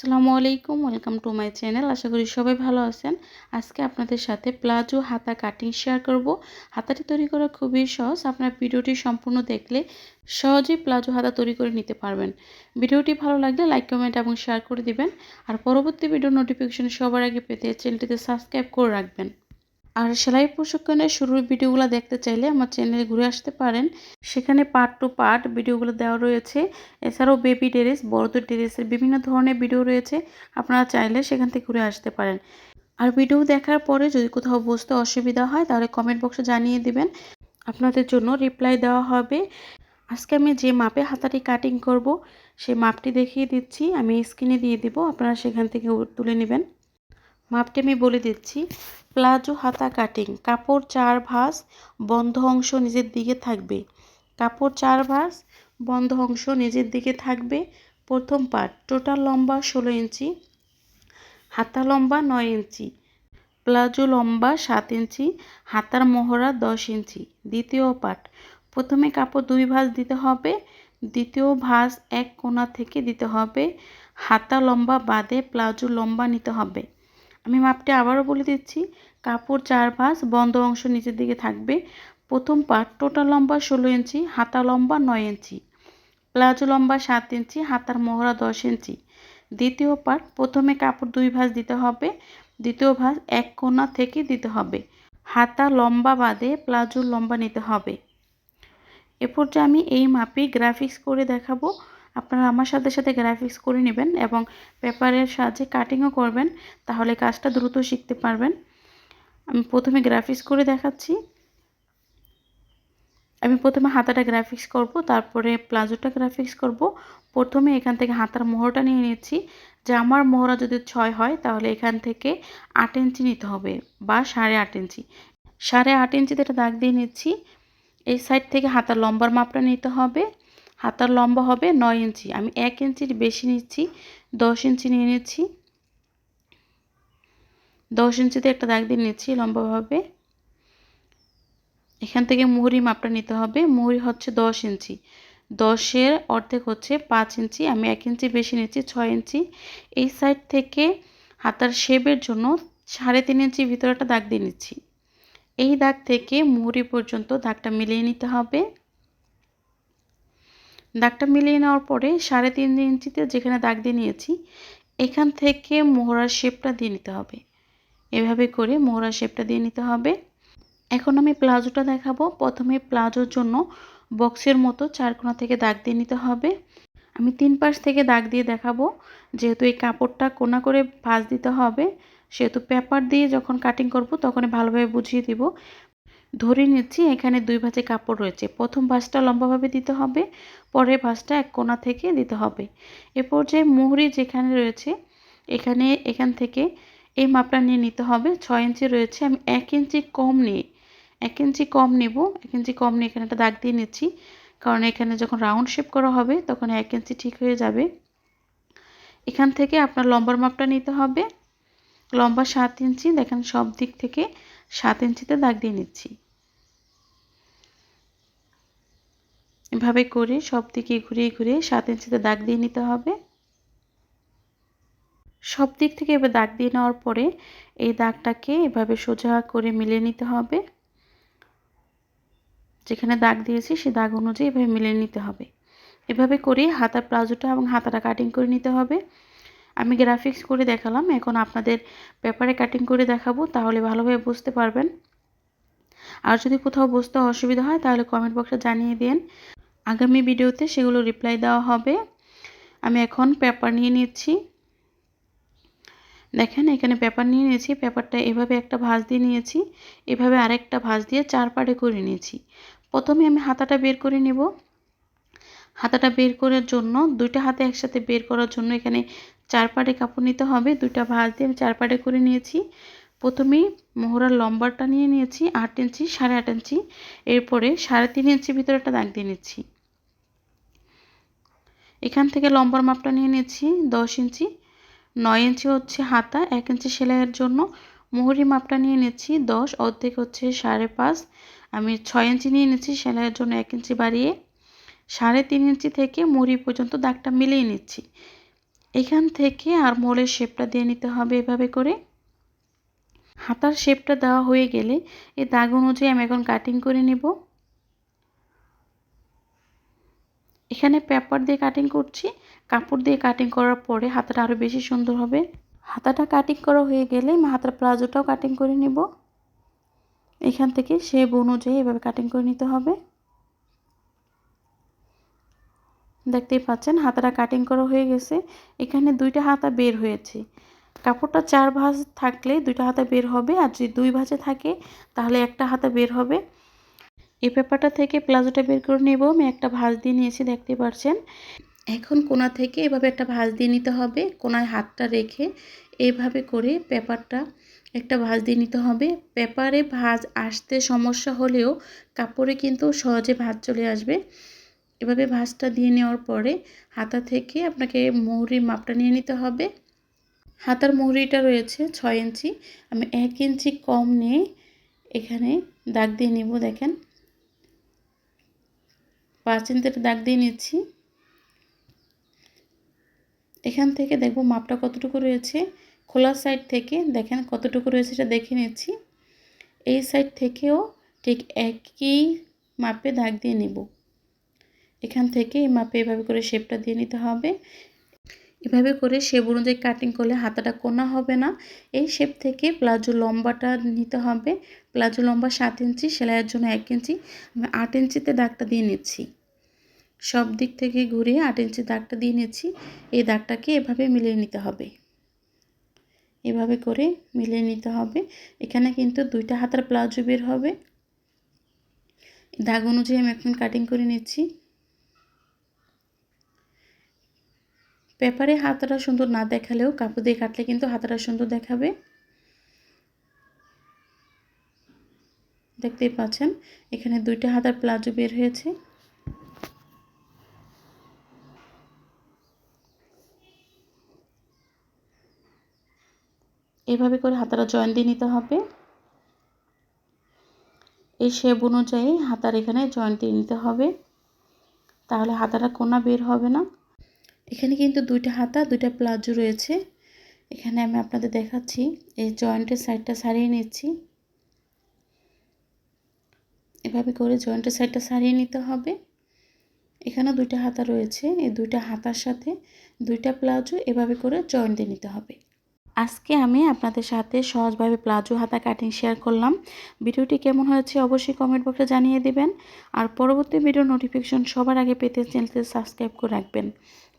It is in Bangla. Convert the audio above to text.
আসসালামু আলাইকুম, ওয়েলকাম টু মাই চ্যানেল। আশা করি সবাই ভালো আছেন। আজকে আপনাদের সাথে প্লাজো হাতা কাটিং শেয়ার করব। হাতাটি তৈরি করা খুবই সহজ। আপনার ভিডিওটি সম্পূর্ণ দেখলে সহজেই প্লাজো হাতা তৈরি করে নিতে পারবেন। ভিডিওটি ভালো লাগলে লাইক, কমেন্ট এবং শেয়ার করে দিবেন। আর পরবর্তী ভিডিও নোটিফিকেশন সবার আগে পেতে চ্যানেলটিতে সাবস্ক্রাইব করে রাখবেন। আর সেলাই প্রশিক্ষণের শুরুর ভিডিওগুলো দেখতে চাইলে আমার চ্যানেলে ঘুরে আসতে পারেন। সেখানে পার্ট টু পার্ট ভিডিওগুলো দেওয়া রয়েছে। এছাড়াও বেবি ড্রেস বড়দের ড্রেসের বিভিন্ন ধরনের ভিডিও রয়েছে। আপনারা চাইলে সেখান থেকে ঘুরে আসতে পারেন। আর ভিডিও দেখার পরে যদি কোথাও বুঝতে অসুবিধা হয়, তাহলে কমেন্ট বক্সে জানিয়ে দিবেন। আপনাদের জন্য রিপ্লাই দেওয়া হবে। আজকে আমি যে মাপে হাতাটি কাটিং করব, সেই মাপটি দেখিয়ে দিচ্ছি। আমি স্ক্রিনে দিয়ে দিব। আপনারা সেখান থেকে তুলে নেবেন। মাপটি আমি বলে দিচ্ছি। প্লাজো হাতা কাটিং। কাপড় চার ভাঁজ বন্ধ অংশ নিজের দিকে থাকবে। কাপড় চার ভাঁজ বন্ধ অংশ নিজের দিকে থাকবে। প্রথম পার্ট, টোটাল লম্বা ষোলো ইঞ্চি, হাতা লম্বা নয় ইঞ্চি, প্লাজো লম্বা সাত ইঞ্চি, হাতার মোহরা দশ ইঞ্চি। দ্বিতীয় পার্ট, প্রথমে কাপড় দুই ভাঁজ দিতে হবে, দ্বিতীয় ভাঁজ এক কোণা থেকে দিতে হবে, হাতা লম্বা বাদে প্লাজো লম্বা নিতে হবে। আমি মাপটি আবারও বলে দিচ্ছি। কাপড় চার ভাঁজ বন্ধ অংশ নিচের দিকে থাকবে। প্রথম পার্ট টোটাল লম্বা ষোলো ইঞ্চি, হাতা লম্বা নয় ইঞ্চি। প্লাজো লম্বা সাত ইঞ্চি, হাতার মোহরা দশ ইঞ্চি। দ্বিতীয় পার্ট প্রথমে কাপড় দুই ভাঁজ দিতে হবে। দ্বিতীয় ভাঁজ এক কোণা থেকে দিতে হবে। হাতা লম্বা বাদে প্লাজোর লম্বা নিতে হবে। এরপর যে আমি এই মাপে গ্রাফিক্স করে দেখাবো। আপনারা আমার সাথে সাথে গ্রাফিক্স করে নেবেন এবং পেপারের সাহায্যে কাটিংও করবেন, তাহলে কাজটা দ্রুত শিখতে পারবেন। আমি প্রথমে গ্রাফিক্স করে দেখাচ্ছি। আমি প্রথমে হাতাটা গ্রাফিক্স করব, তারপরে প্লাজোটা গ্রাফিক্স করব। প্রথমে এখান থেকে হাতার মোহরটা নিয়ে নিচ্ছি। যে আমার মোহরা যদি ছয় হয়, তাহলে এখান থেকে আট ইঞ্চি নিতে হবে বা সাড়ে আট ইঞ্চি। সাড়ে আট ইঞ্চিতে একটা দাগ দিয়ে নিচ্ছি। এই সাইড থেকে হাতার লম্বার মাপটা নিতে হবে। হাতার লম্বা হবে নয় ইঞ্চি। আমি এক ইঞ্চির বেশি নিচ্ছি, দশ ইঞ্চি নিয়ে নিচ্ছি। দশ ইঞ্চিতে একটা দাগ দিয়ে নিচ্ছি লম্বাভাবে এখান থেকে মুহুরি মাপটা নিতে হবে। মুহুরি হচ্ছে দশ ইঞ্চি। দশের অর্ধেক হচ্ছে পাঁচ ইঞ্চি। আমি এক ইঞ্চি বেশি নিচ্ছি, ছয় ইঞ্চি। এই সাইড থেকে হাতার শেপের জন্য সাড়ে তিন ইঞ্চি ভিতরে একটা দাগ দিয়ে নিচ্ছি। এই দাগ থেকে মুহুরি পর্যন্ত দাগটা মিলিয়ে নিতে হবে। দাগটা মিলিয়ে নেওয়ার পরে সাড়ে তিন ইঞ্চিতে যেখানে দাগ দিয়ে নিয়েছি, এখান থেকে মোহরার শেপটা দিয়ে নিতে হবে। এভাবে করে মোহরার শেপটা দিয়ে নিতে হবে। এখন আমি প্লাজোটা দেখাবো। প্রথমে প্লাজোর জন্য বক্সের মতো চার চারকোনা থেকে দাগ দিয়ে নিতে হবে। আমি তিন পাশ থেকে দাগ দিয়ে দেখাবো। যেহেতু এই কাপড়টা কোনা করে ভাঁজ দিতে হবে, সেহেতু পেপার দিয়ে যখন কাটিং করব তখন ভালোভাবে বুঝিয়ে দিব। ধরে নিচ্ছি এখানে দুই ভাঁজে কাপড় রয়েছে। প্রথম ভাঁজটা লম্বাভাবে দিতে হবে, পরের ভাঁজটা এক কোনা থেকে দিতে হবে। এ পর্যায়ে মুহুরি যেখানে রয়েছে, এখানে, এখান থেকে এই মাপটা নিয়ে নিতে হবে। ছয় ইঞ্চি রয়েছে, আমি এক ইঞ্চি কম নিয়ে, এক ইঞ্চি কম নেব, এক ইঞ্চি কম নিয়ে এখানে একটা দাগ দিয়ে নিচ্ছি। কারণ এখানে যখন রাউন্ড শেপ করা হবে, তখন এক ইঞ্চি ঠিক হয়ে যাবে। এখান থেকে আপনার লম্বার মাপটা নিতে হবে। লম্বা সাত ইঞ্চি, দেখেন সব দিক থেকে সাত ইঞ্চিতে দাগ দিয়ে নিচ্ছি। এভাবে করে সব দিকে ঘুরিয়ে ঘুরিয়ে সাত ইঞ্চিতে দাগ দিয়ে নিতে হবে। সব দিক থেকে এবার দাগ দিয়ে নেওয়ার পরে এই দাগটাকে এভাবে সোজা করে মিলিয়ে নিতে হবে। যেখানে দাগ দিয়েছি সে দাগ অনুযায়ী এভাবে মিলিয়ে নিতে হবে। এভাবে করে হাতার প্লাজোটা এবং হাতাটা কাটিং করে নিতে হবে। আমি গ্রাফিক্স করে দেখালাম, এখন আপনাদের পেপারে কাটিং করে দেখাবো, তাহলে ভালোভাবে বুঝতে পারবেন। আর যদি কোথাও বুঝতে অসুবিধা হয়, তাহলে কমেন্ট বক্সে জানিয়ে দিন। আগামী ভিডিওতে সেগুলো রিপ্লাই দেওয়া হবে। আমি এখন পেপার নিয়ে নিচ্ছি। দেখেন, এখানে পেপার নিয়ে নিয়েছি পেপারটা এভাবে একটা ভাঁজ দিয়ে নিয়েছি, এভাবে আরেকটা ভাঁজ দিয়ে চার পাড়ে করে নিয়েছি। প্রথমে আমি হাতাটা বের করে নেব। হাতাটা বের করার জন্য, দুইটা হাতে একসাথে বের করার জন্য এখানে চার পাড়ে কাপড় নিতে হবে, দুইটা ভাঁজ দিয়ে আমি চার পাড়ে করে নিয়েছি। প্রথমেই মোহরার লম্বারটা নিয়ে নিয়েছি, আট ইঞ্চি, সাড়ে আট ইঞ্চি। এরপরে সাড়ে তিন ইঞ্চি ভিতরে একটা দাগ দিয়ে নিচ্ছি। এখান থেকে লম্বার মাপটা নিয়ে নিয়েছি দশ ইঞ্চি। নয় ইঞ্চি হচ্ছে হাতা, এক ইঞ্চি সেলাইয়ের জন্য মুহুরি মাপটা নিয়ে নিচ্ছি, দশ। অর্ধেক হচ্ছে সাড়ে পাঁচ। আমি ছয় ইঞ্চি নিয়ে নিচ্ছি, সেলাইয়ের জন্য এক ইঞ্চি বাড়িয়ে। সাড়ে তিন ইঞ্চি থেকে মুড়ি পর্যন্ত দাগটা মিলিয়ে নিচ্ছি। এখান থেকে আর মোলের শেপটা দিয়ে নিতে হবে এভাবে করে। হাতার শেপটা দেওয়া হয়ে গেলে এই দাগ অনুযায়ী আমি এখন কাটিং করে নেব। এখানে পেপার দিয়ে কাটিং করছি। কাপড় দিয়ে কাটিং করার পরে হাতাটা আরও বেশি সুন্দর হবে। হাতাটা কাটিং করা হয়ে গেলে আমি হাতার প্লাজোটাও কাটিং করে নেব। এখান থেকে শেপ অনুযায়ী এভাবে কাটিং করে নিতে হবে। দেখতেই পাচ্ছেন, হাতাটা কাটিং করা হয়ে গেছে। এখানে দুইটা হাতা বের হয়েছে। কাপড়টা চার ভাঁজ থাকলে দুইটা হাতা বের হবে, আর যদি দুই ভাঁজে থাকে, তাহলে একটা হাতা বের হবে। এই পেপারটা থেকে প্লাজোটা বের করে নেব। আমি একটা ভাঁজ দিয়ে নিয়েছি, দেখতে পাচ্ছেন। এখন কোনা থেকে এভাবে একটা ভাঁজ দিয়ে নিতে হবে, কোনায় হাতটা রেখে এইভাবে করে পেপারটা একটা ভাঁজ দিয়ে নিতে হবে। পেপারে ভাঁজ আসতে সমস্যা হলেও কাপড়ে কিন্তু সহজে ভাঁজ চলে আসবে। এভাবে ভাঁজটা দিয়ে নেওয়ার পরে হাতা থেকে আপনাকে মুহুরির মাপটা নিয়ে নিতে হবে। হাতার মুহুরিটা রয়েছে ছয় ইঞ্চি। আমি এক ইঞ্চি কম নিয়ে এখানে দাগ দিয়ে নিব, দেখেন। পাঁচ ইঞ্চির দাগ দিয়ে নিচ্ছি। এখান থেকে দেখব মাপটা কতটুকু রয়েছে। খোলা সাইড থেকে দেখেন কতটুকু রয়েছে সেটা দেখে নিচ্ছি। এই সাইড থেকেও ঠিক একই মাপে দাগ দিয়ে নেব। এখান থেকে এই মাপে এভাবে করে শেপটা দিয়ে নিতে হবে। এভাবে করে শেপ অনুযায়ী কাটিং করলে হাতাটা কোনা হবে না। এই শেপ থেকে প্লাজো লম্বাটা নিতে হবে। প্লাজো লম্বা সাত ইঞ্চি, সেলাইয়ের জন্য এক ইঞ্চি। আমি আট ইঞ্চিতে দাগটা দিয়ে নিচ্ছি। সব দিক থেকে ঘুরিয়ে আট ইঞ্চি দাগটা দিয়ে নিচ্ছি। এই দাগটাকে এভাবে মিলিয়ে নিতে হবে। এভাবে করে মিলিয়ে নিতে হবে। এখানে কিন্তু দুইটা হাতার প্লাজো বের হবে। দাগ অনুযায়ী আমি এখন কাটিং করে নিচ্ছি। পেপারে হাতাটা সুন্দর না দেখালেও কাপড় দিয়ে কাটলে কিন্তু হাতাটা সুন্দর দেখাবে। দেখতেই পাচ্ছেন, এখানে দুইটা হাতার প্লাজো বের হয়েছে। এভাবে করে হাতাটা জয়েন দিয়ে নিতে হবে। এই শেপ অনুযায়ী হাতার এখানে জয়েন দিয়ে নিতে হবে। তাহলে হাতাটা কোনা বের হবে না। এখানে কিন্তু দুইটা হাতা, দুইটা প্লাজো রয়েছে। এখানে আমি আপনাদের দেখাচ্ছি, এই জয়েন্টের সাইডটা সারিয়ে নিচ্ছি। এভাবে করে জয়েন্টের সাইডটা সারিয়ে নিতে হবে। এখানে দুইটা হাতা রয়েছে, এই দুইটা হাতার সাথে দুইটা প্লাজো এভাবে করে জয়েন্ট দিয়ে নিতে হবে। আজকে আমি আপনাদের সাথে সহজভাবে প্লাজো হাতা কাটিং শেয়ার করলাম। ভিডিওটি কেমন হয়েছে অবশ্যই কমেন্ট বক্সে জানিয়ে দেবেন। আর পরবর্তী ভিডিও নোটিফিকেশন সবার আগে পেতে চ্যানেলটি সাবস্ক্রাইব করে রাখবেন।